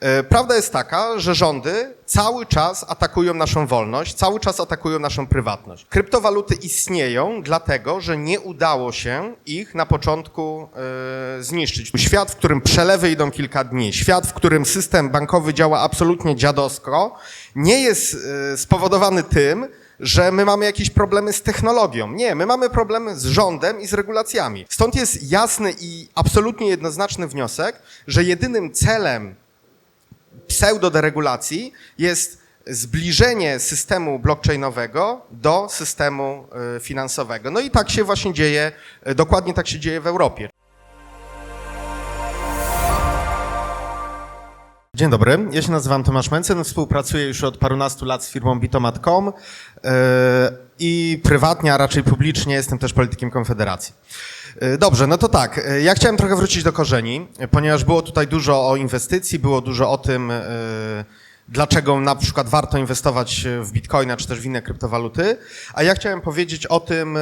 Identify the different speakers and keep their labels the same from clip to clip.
Speaker 1: E, Prawda jest taka, że rządy cały czas atakują naszą wolność, cały czas atakują naszą prywatność. Kryptowaluty istnieją dlatego, że nie udało się ich na początku e, zniszczyć. Świat, w którym przelewy idą kilka dni, świat, w którym system bankowy działa absolutnie dziadowsko, nie jest e, spowodowany tym, że my mamy jakieś problemy z technologią. Nie, my mamy problemy z rządem i z regulacjami. Stąd jest jasny i absolutnie jednoznaczny wniosek, że jedynym celem pseudoderegulacji jest zbliżenie systemu blockchainowego do systemu y, finansowego. No i tak się właśnie dzieje, dokładnie tak się dzieje w Europie. Dzień dobry, ja się nazywam Tomasz Mencen, współpracuję już od parunastu lat z firmą Bitomat.com yy, i prywatnie, a raczej publicznie jestem też politykiem Konfederacji. Yy, Dobrze, no to tak, yy, ja chciałem trochę wrócić do korzeni, ponieważ było tutaj dużo o inwestycji, było dużo o tym, dlaczego na przykład warto inwestować w bitcoina czy też w inne kryptowaluty, a ja chciałem powiedzieć o tym,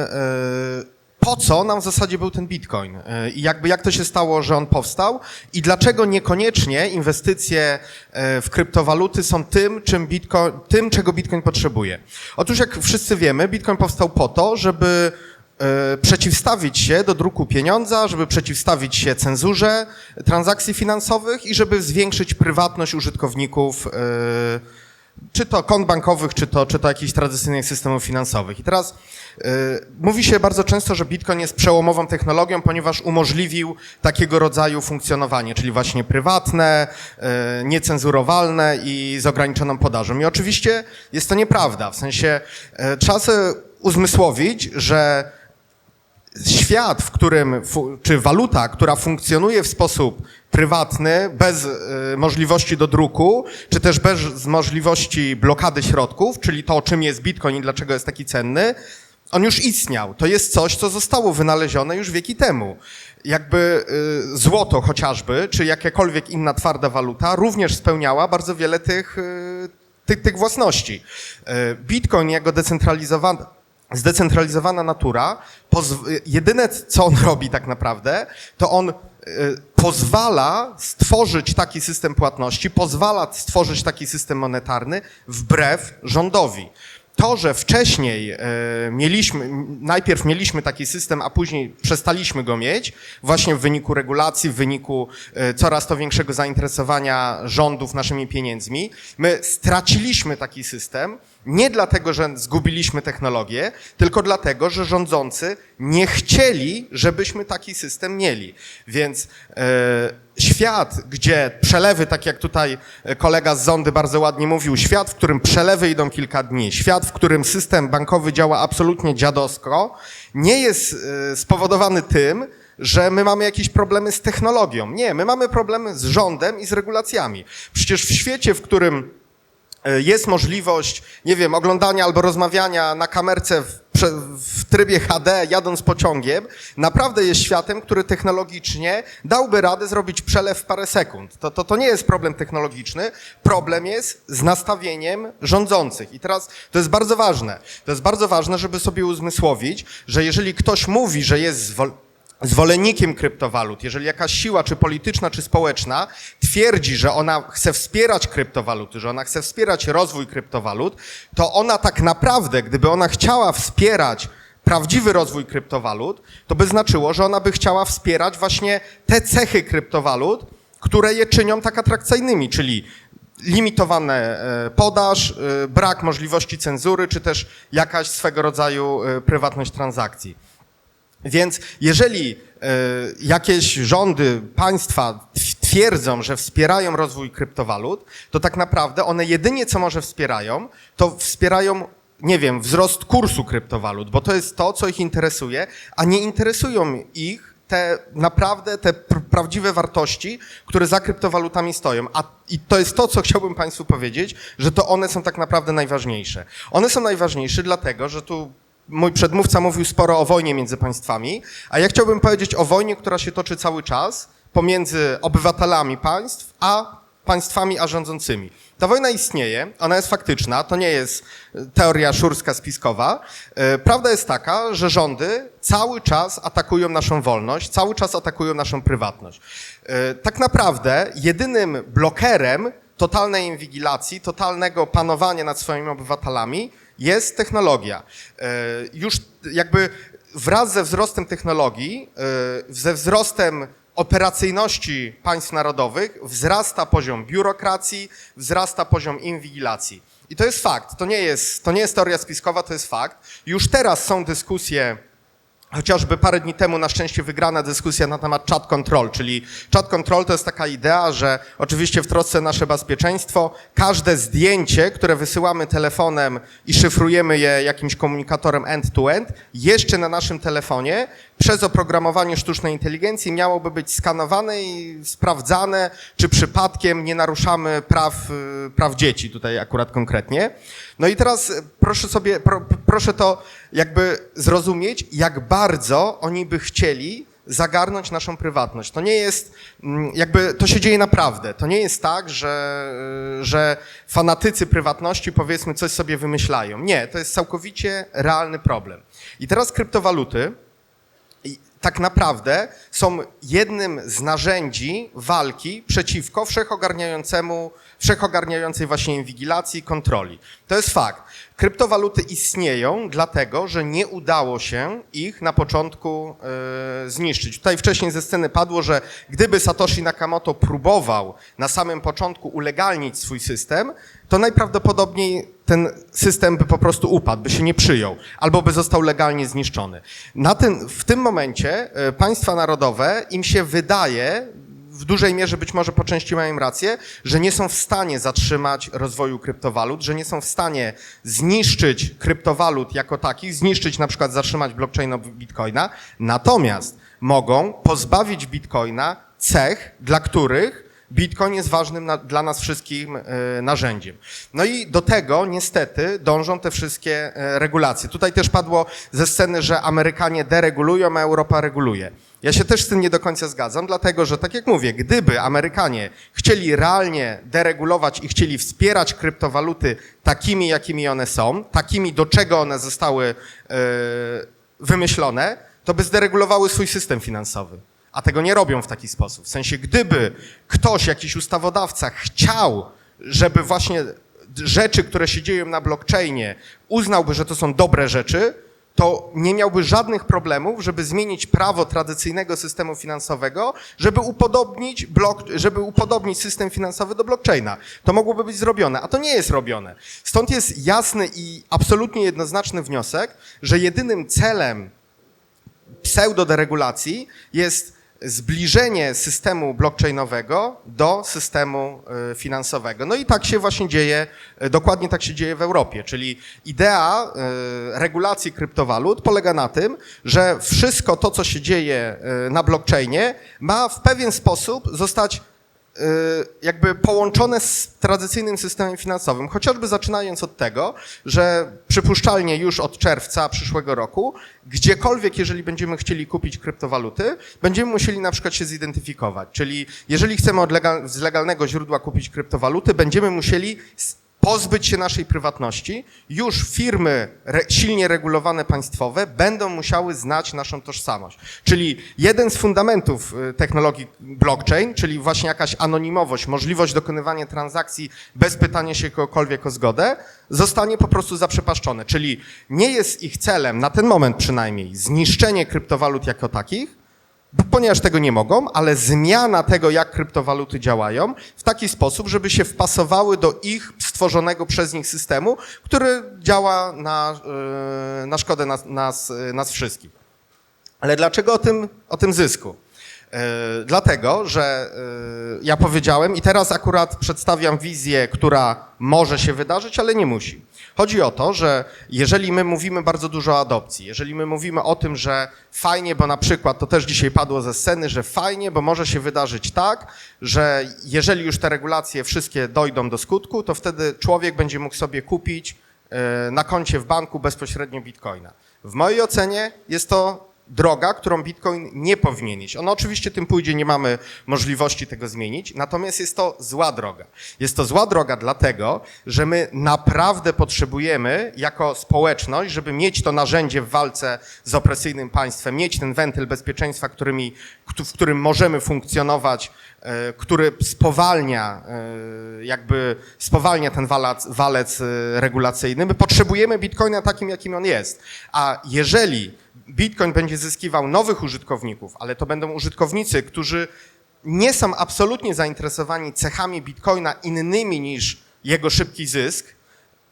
Speaker 1: po co nam w zasadzie był ten bitcoin y, i jakby jak to się stało, że on powstał i dlaczego niekoniecznie inwestycje y, w kryptowaluty są tym, czym bitcoin, tym, czego bitcoin potrzebuje. Otóż jak wszyscy wiemy, bitcoin powstał po to, żeby y, przeciwstawić się do druku pieniądza, żeby przeciwstawić się cenzurze transakcji finansowych i żeby zwiększyć prywatność użytkowników y, czy to kont bankowych, czy to, czy to jakichś tradycyjnych systemów finansowych. I teraz y, mówi się bardzo często, że Bitcoin jest przełomową technologią, ponieważ umożliwił takiego rodzaju funkcjonowanie, czyli właśnie prywatne, y, niecenzurowalne i z ograniczoną podażą. I oczywiście jest to nieprawda, w sensie y, trzeba sobie uzmysłowić, że świat, w którym, czy waluta, która funkcjonuje w sposób prywatny, bez y, możliwości do druku, czy też bez możliwości blokady środków, czyli to, czym jest Bitcoin i dlaczego jest taki cenny, on już istniał. To jest coś, co zostało wynalezione już wieki temu. Jakby y, złoto chociażby, czy jakakolwiek inna twarda waluta, również spełniała bardzo wiele tych, y, tych, tych własności. Bitcoin jako decentralizowana zdecentralizowana natura, jedyne co on robi tak naprawdę, to on y, pozwala stworzyć taki system płatności, pozwala stworzyć taki system monetarny wbrew rządowi. To, że wcześniej e, mieliśmy, najpierw mieliśmy taki system, a później przestaliśmy go mieć, właśnie w wyniku regulacji, w wyniku e, coraz to większego zainteresowania rządów naszymi pieniędzmi, my straciliśmy taki system, nie dlatego, że zgubiliśmy technologię, tylko dlatego, że rządzący nie chcieli, żebyśmy taki system mieli. Więc e, świat, gdzie przelewy, tak jak tutaj e, kolega z Zondy bardzo ładnie mówił, świat, w którym przelewy idą kilka dni, świat, w którym system bankowy działa absolutnie dziadowsko, nie jest e, spowodowany tym, że my mamy jakieś problemy z technologią. Nie, my mamy problemy z rządem i z regulacjami. Przecież w świecie, w którym jest możliwość, nie wiem, oglądania albo rozmawiania na kamerce w, w trybie HD, jadąc pociągiem, naprawdę jest światem, który technologicznie dałby radę zrobić przelew w parę sekund. To, to, to nie jest problem technologiczny, problem jest z nastawieniem rządzących. I teraz to jest bardzo ważne. To jest bardzo ważne, żeby sobie uzmysłowić, że jeżeli ktoś mówi, że jest zwol zwolennikiem kryptowalut, jeżeli jakaś siła, czy polityczna, czy społeczna twierdzi, że ona chce wspierać kryptowaluty, że ona chce wspierać rozwój kryptowalut, to ona tak naprawdę, gdyby ona chciała wspierać prawdziwy rozwój kryptowalut, to by znaczyło, że ona by chciała wspierać właśnie te cechy kryptowalut, które je czynią tak atrakcyjnymi, czyli limitowane e, podaż, e, brak możliwości cenzury, czy też jakaś swego rodzaju e, prywatność transakcji. Więc jeżeli e, jakieś rządy, państwa tw- twierdzą, że wspierają rozwój kryptowalut, to tak naprawdę one jedynie co może wspierają, to wspierają, nie wiem, wzrost kursu kryptowalut, bo to jest to, co ich interesuje, a nie interesują ich te naprawdę, te pr- prawdziwe wartości, które za kryptowalutami stoją. A i to jest to, co chciałbym Państwu powiedzieć, że to one są tak naprawdę najważniejsze. One są najważniejsze dlatego, że tu Mój przedmówca mówił sporo o wojnie między państwami, a ja chciałbym powiedzieć o wojnie, która się toczy cały czas pomiędzy obywatelami państw a państwami a rządzącymi. Ta wojna istnieje, ona jest faktyczna, to nie jest e, teoria szurska spiskowa. E, Prawda jest taka, że rządy cały czas atakują naszą wolność, cały czas atakują naszą prywatność. E, Tak naprawdę jedynym blokerem totalnej inwigilacji, totalnego panowania nad swoimi obywatelami jest technologia. E, Już jakby wraz ze wzrostem technologii, e, ze wzrostem operacyjności państw narodowych wzrasta poziom biurokracji, wzrasta poziom inwigilacji. I to jest fakt, to nie jest, to nie jest teoria spiskowa, to jest fakt. Już teraz są dyskusje Chociażby parę dni temu na szczęście wygrana dyskusja na temat chat control, czyli chat control to jest taka idea, że oczywiście w trosce nasze bezpieczeństwo każde zdjęcie, które wysyłamy telefonem i szyfrujemy je jakimś komunikatorem end-to-end, jeszcze na naszym telefonie przez oprogramowanie sztucznej inteligencji miałoby być skanowane i sprawdzane, czy przypadkiem nie naruszamy praw, y, praw dzieci, tutaj akurat konkretnie. No i teraz y, proszę sobie, pro, proszę to jakby zrozumieć, jak bardzo oni by chcieli zagarnąć naszą prywatność. To nie jest, mm, jakby to się dzieje naprawdę. To nie jest tak, że, y, że fanatycy prywatności powiedzmy coś sobie wymyślają. Nie, to jest całkowicie realny problem. I teraz kryptowaluty, tak naprawdę są jednym z narzędzi walki przeciwko wszechogarniającemu, wszechogarniającej właśnie inwigilacji, kontroli. To jest fakt. Kryptowaluty istnieją dlatego, że nie udało się ich na początku e, zniszczyć. Tutaj wcześniej ze sceny padło, że gdyby Satoshi Nakamoto próbował na samym początku ulegalnić swój system, to najprawdopodobniej ten system by po prostu upadł, by się nie przyjął, albo by został legalnie zniszczony. Na tym, w tym momencie e, państwa narodowe im się wydaje, w dużej mierze być może po części mają rację, że nie są w stanie zatrzymać rozwoju kryptowalut, że nie są w stanie zniszczyć kryptowalut jako takich, zniszczyć na przykład zatrzymać blockchaina bitcoina, natomiast mogą pozbawić bitcoina cech, dla których Bitcoin jest ważnym na, dla nas wszystkim e, narzędziem. No i do tego niestety dążą te wszystkie e, regulacje. Tutaj też padło ze sceny, że Amerykanie deregulują, a Europa reguluje. Ja się też z tym nie do końca zgadzam, dlatego że tak jak mówię, gdyby Amerykanie chcieli realnie deregulować i chcieli wspierać kryptowaluty takimi, jakimi one są, takimi, do czego one zostały e, wymyślone, to by zderegulowały swój system finansowy. A tego nie robią w taki sposób. W sensie, gdyby ktoś, jakiś ustawodawca chciał, żeby właśnie rzeczy, które się dzieją na blockchainie, uznałby, że to są dobre rzeczy, to nie miałby żadnych problemów, żeby zmienić prawo tradycyjnego systemu finansowego, żeby upodobnić, blok, żeby upodobnić system finansowy do blockchaina. To mogłoby być zrobione, a to nie jest robione. Stąd jest jasny i absolutnie jednoznaczny wniosek, że jedynym celem pseudoderegulacji jest zbliżenie systemu blockchainowego do systemu y, finansowego. No i tak się właśnie dzieje, y, dokładnie tak się dzieje w Europie, czyli idea y, regulacji kryptowalut polega na tym, że wszystko to, co się dzieje na blockchainie ma w pewien sposób zostać jakby połączone z tradycyjnym systemem finansowym, chociażby zaczynając od tego, że przypuszczalnie już od czerwca przyszłego roku, gdziekolwiek, jeżeli będziemy chcieli kupić kryptowaluty, będziemy musieli na przykład się zidentyfikować. Czyli jeżeli chcemy od legal, z legalnego źródła kupić kryptowaluty, będziemy musieli pozbyć się naszej prywatności, już firmy re, silnie regulowane państwowe będą musiały znać naszą tożsamość. Czyli jeden z fundamentów y, technologii blockchain, czyli właśnie jakaś anonimowość, możliwość dokonywania transakcji bez pytania się kogokolwiek o zgodę, zostanie po prostu zaprzepaszczone. Czyli nie jest ich celem, na ten moment przynajmniej, zniszczenie kryptowalut jako takich, ponieważ tego nie mogą, ale zmiana tego, jak kryptowaluty działają, w taki sposób, żeby się wpasowały do ich stworzonego przez nich systemu, który działa na, yy, na szkodę nas, nas, nas wszystkich. Ale dlaczego o tym, o tym zysku? Yy, dlatego, że yy, ja powiedziałem i teraz akurat przedstawiam wizję, która może się wydarzyć, ale nie musi. Chodzi o to, że jeżeli my mówimy bardzo dużo o adopcji, jeżeli my mówimy o tym, że fajnie, bo na przykład to też dzisiaj padło ze sceny, że fajnie, bo może się wydarzyć tak, że jeżeli już te regulacje wszystkie dojdą do skutku, to wtedy człowiek będzie mógł sobie kupić yy, na koncie w banku bezpośrednio bitcoina. W mojej ocenie jest to droga, którą Bitcoin nie powinien iść. On oczywiście tym pójdzie, nie mamy możliwości tego zmienić, natomiast jest to zła droga. Jest to zła droga dlatego, że my naprawdę potrzebujemy jako społeczność, żeby mieć to narzędzie w walce z opresyjnym państwem, mieć ten wentyl bezpieczeństwa, którymi, w którym możemy funkcjonować, e, który spowalnia, e, jakby spowalnia ten walec, walec e, regulacyjny. My potrzebujemy Bitcoina takim, jakim on jest. A jeżeli Bitcoin będzie zyskiwał nowych użytkowników, ale to będą użytkownicy, którzy nie są absolutnie zainteresowani cechami Bitcoina innymi niż jego szybki zysk,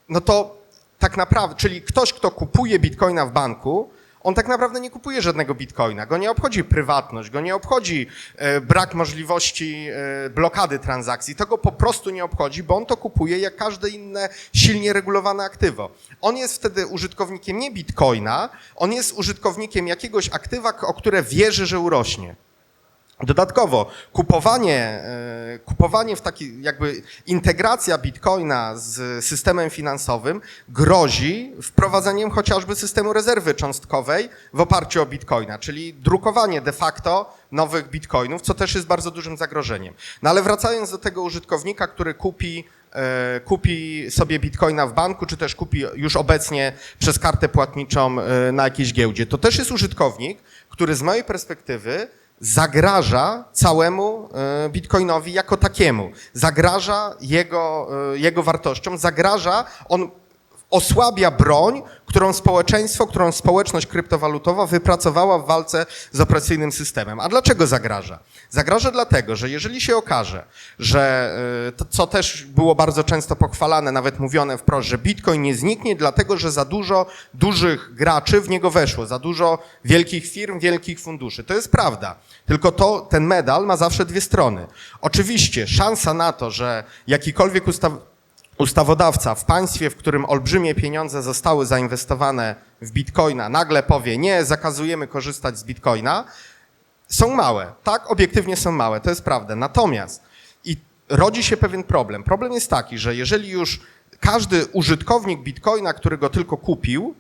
Speaker 1: no to tak naprawdę, czyli ktoś, kto kupuje Bitcoina w banku, on tak naprawdę nie kupuje żadnego bitcoina. Go nie obchodzi prywatność, go nie obchodzi e, brak możliwości e, blokady transakcji. To go po prostu nie obchodzi, bo on to kupuje jak każde inne silnie regulowane aktywo. On jest wtedy użytkownikiem nie bitcoina, on jest użytkownikiem jakiegoś aktywa, o które wierzy, że urośnie. Dodatkowo kupowanie, e, kupowanie w taki jakby integracja bitcoina z systemem finansowym grozi wprowadzeniem chociażby systemu rezerwy cząstkowej w oparciu o bitcoina, czyli drukowanie de facto nowych bitcoinów, co też jest bardzo dużym zagrożeniem. No ale wracając do tego użytkownika, który kupi e, kupi sobie bitcoina w banku, czy też kupi już obecnie przez kartę płatniczą e, na jakiejś giełdzie. To też jest użytkownik, który z mojej perspektywy zagraża całemu e, bitcoinowi jako takiemu. Zagraża jego, e, jego wartościom, zagraża, on osłabia broń, którą społeczeństwo, którą społeczność kryptowalutowa wypracowała w walce z opresyjnym systemem. A dlaczego zagraża? Zagraża dlatego, że jeżeli się okaże, że y, to, co też było bardzo często pochwalane, nawet mówione wprost, że Bitcoin nie zniknie, dlatego że za dużo dużych graczy w niego weszło, za dużo wielkich firm, wielkich funduszy. To jest prawda. Tylko to, ten medal ma zawsze dwie strony. Oczywiście szansa na to, że jakikolwiek ustaw ustawodawca w państwie, w którym olbrzymie pieniądze zostały zainwestowane w bitcoina, nagle powie, nie, zakazujemy korzystać z bitcoina, są małe. Tak, obiektywnie są małe, to jest prawda. Natomiast i rodzi się pewien problem. Problem jest taki, że jeżeli już każdy użytkownik bitcoina, który go tylko kupił,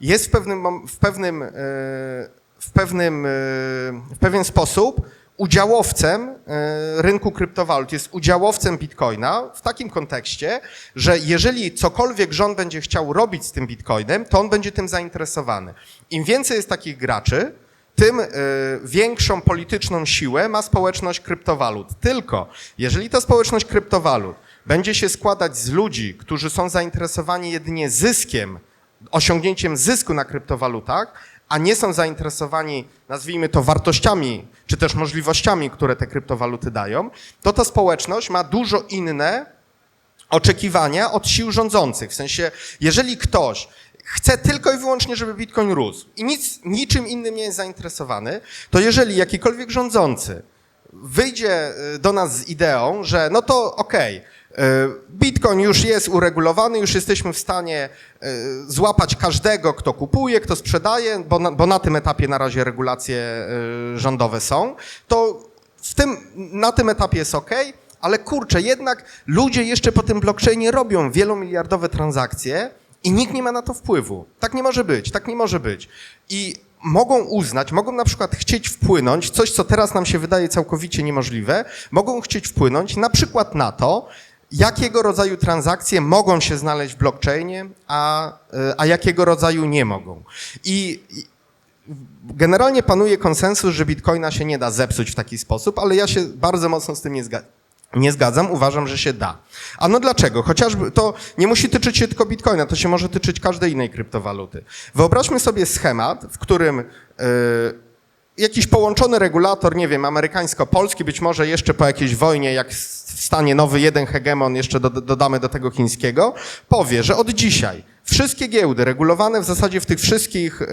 Speaker 1: jest w pewnym, w pewnym, e, w pewnym, e, w pewien sposób udziałowcem e, rynku kryptowalut, jest udziałowcem bitcoina w takim kontekście, że jeżeli cokolwiek rząd będzie chciał robić z tym bitcoinem, to on będzie tym zainteresowany. Im więcej jest takich graczy, tym y, większą polityczną siłę ma społeczność kryptowalut. Tylko jeżeli ta społeczność kryptowalut będzie się składać z ludzi, którzy są zainteresowani jedynie zyskiem, osiągnięciem zysku na kryptowalutach, a nie są zainteresowani, nazwijmy to, wartościami czy też możliwościami, które te kryptowaluty dają, to ta społeczność ma dużo inne oczekiwania od sił rządzących. W sensie, jeżeli ktoś chce tylko i wyłącznie, żeby Bitcoin rósł i nic, niczym innym nie jest zainteresowany, to jeżeli jakikolwiek rządzący wyjdzie y, do nas z ideą, że no to okej, y, Bitcoin już jest uregulowany, już jesteśmy w stanie y, złapać każdego, kto kupuje, kto sprzedaje, bo na, bo na tym etapie na razie regulacje y, rządowe są, to w tym, na tym etapie jest ok, ale kurczę, jednak ludzie jeszcze po tym blockchainie robią wielomiliardowe transakcje i nikt nie ma na to wpływu. Tak nie może być, tak nie może być. I mogą uznać, mogą na przykład chcieć wpłynąć, coś co teraz nam się wydaje całkowicie niemożliwe, mogą chcieć wpłynąć na przykład na to, jakiego rodzaju transakcje mogą się znaleźć w blockchainie, a, y, a jakiego rodzaju nie mogą. I generalnie panuje konsensus, że bitcoina się nie da zepsuć w taki sposób, ale ja się bardzo mocno z tym nie zgadzam. Nie zgadzam, uważam, że się da. A no dlaczego? Chociażby to nie musi tyczyć się tylko bitcoina, to się może tyczyć każdej innej kryptowaluty. Wyobraźmy sobie schemat, w którym yy, jakiś połączony regulator, nie wiem, amerykańsko-polski, być może jeszcze po jakiejś wojnie, jak stanie nowy jeden hegemon, jeszcze do, dodamy do tego chińskiego, powie, że od dzisiaj wszystkie giełdy regulowane w zasadzie w tych wszystkich yy,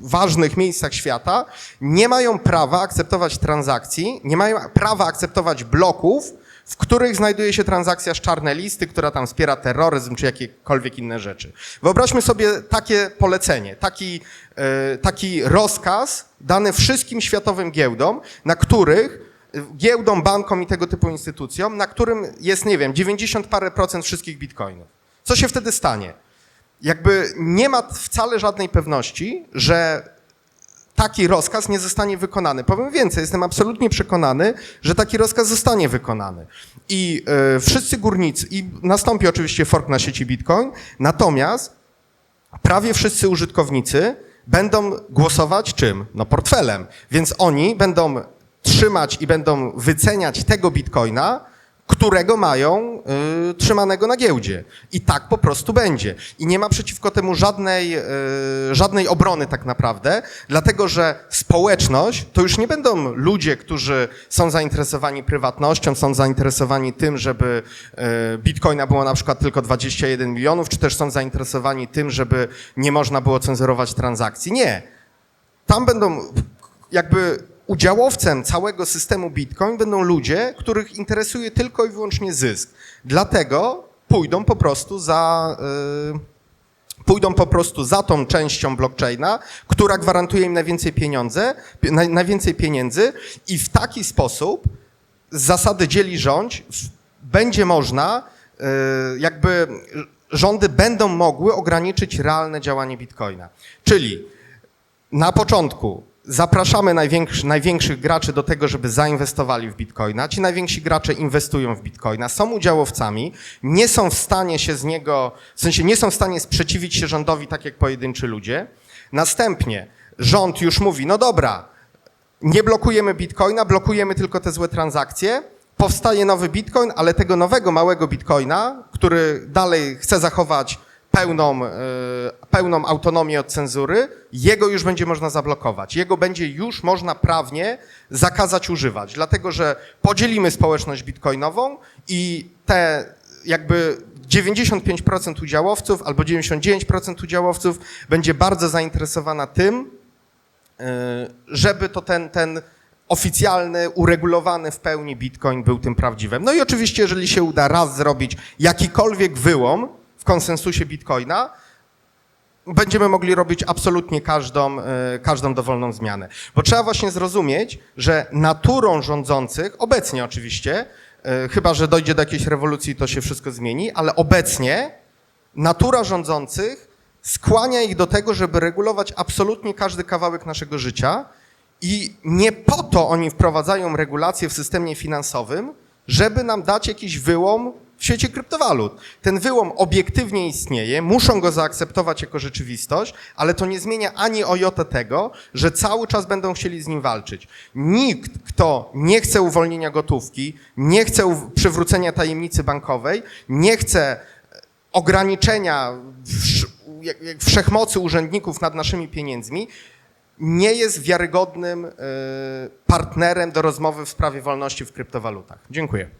Speaker 1: ważnych miejscach świata nie mają prawa akceptować transakcji, nie mają prawa akceptować bloków, w których znajduje się transakcja z czarnej listy, która tam wspiera terroryzm czy jakiekolwiek inne rzeczy. Wyobraźmy sobie takie polecenie, taki, e, taki rozkaz dany wszystkim światowym giełdom, na których e, giełdom, bankom i tego typu instytucjom, na którym jest, nie wiem, 90 parę procent wszystkich bitcoinów. Co się wtedy stanie? Jakby nie ma wcale żadnej pewności, że taki rozkaz nie zostanie wykonany. Powiem więcej, jestem absolutnie przekonany, że taki rozkaz zostanie wykonany. I e, wszyscy górnicy, i nastąpi oczywiście fork na sieci Bitcoin, natomiast prawie wszyscy użytkownicy będą głosować czym? No portfelem. Więc oni będą trzymać i będą wyceniać tego bitcoina, którego mają y, trzymanego na giełdzie. I tak po prostu będzie. I nie ma przeciwko temu żadnej, y, żadnej obrony tak naprawdę, dlatego że społeczność to już nie będą ludzie, którzy są zainteresowani prywatnością, są zainteresowani tym, żeby y, bitcoina było na przykład tylko 21 milionów, czy też są zainteresowani tym, żeby nie można było cenzurować transakcji. Nie. Tam będą jakby udziałowcem całego systemu Bitcoin będą ludzie, których interesuje tylko i wyłącznie zysk. Dlatego pójdą po prostu za y, pójdą po prostu za tą częścią blockchaina, która gwarantuje im najwięcej pieniądze, pi- naj, najwięcej pieniędzy i w taki sposób z zasady dzieli rządź w- będzie można y, jakby rządy będą mogły ograniczyć realne działanie Bitcoina. Czyli na początku zapraszamy największy, największych graczy do tego, żeby zainwestowali w bitcoina. Ci najwięksi gracze inwestują w bitcoina, są udziałowcami, nie są w stanie się z niego, w sensie nie są w stanie sprzeciwić się rządowi tak jak pojedynczy ludzie. Następnie rząd już mówi, no dobra, nie blokujemy bitcoina, blokujemy tylko te złe transakcje. Powstaje nowy bitcoin, ale tego nowego małego bitcoina, który dalej chce zachować pełną, e, pełną autonomię od cenzury, jego już będzie można zablokować. Jego będzie już można prawnie zakazać używać, dlatego że podzielimy społeczność bitcoinową i te jakby 95% udziałowców albo 99% udziałowców będzie bardzo zainteresowana tym, y, żeby to ten, ten oficjalny, uregulowany w pełni Bitcoin był tym prawdziwym. No i oczywiście, jeżeli się uda raz zrobić jakikolwiek wyłom konsensusie Bitcoina, będziemy mogli robić absolutnie każdą, y, każdą dowolną zmianę. Bo trzeba właśnie zrozumieć, że naturą rządzących, obecnie oczywiście, y, chyba że dojdzie do jakiejś rewolucji, to się wszystko zmieni, ale obecnie natura rządzących skłania ich do tego, żeby regulować absolutnie każdy kawałek naszego życia i nie po to oni wprowadzają regulacje w systemie finansowym, żeby nam dać jakiś wyłom w świecie kryptowalut. Ten wyłom obiektywnie istnieje, muszą go zaakceptować jako rzeczywistość, ale to nie zmienia ani o tego, że cały czas będą chcieli z nim walczyć. Nikt, kto nie chce uwolnienia gotówki, nie chce przywrócenia tajemnicy bankowej, nie chce ograniczenia jak- jak wszechmocy urzędników nad naszymi pieniędzmi, nie jest wiarygodnym y, partnerem do rozmowy w sprawie wolności w kryptowalutach. Dziękuję.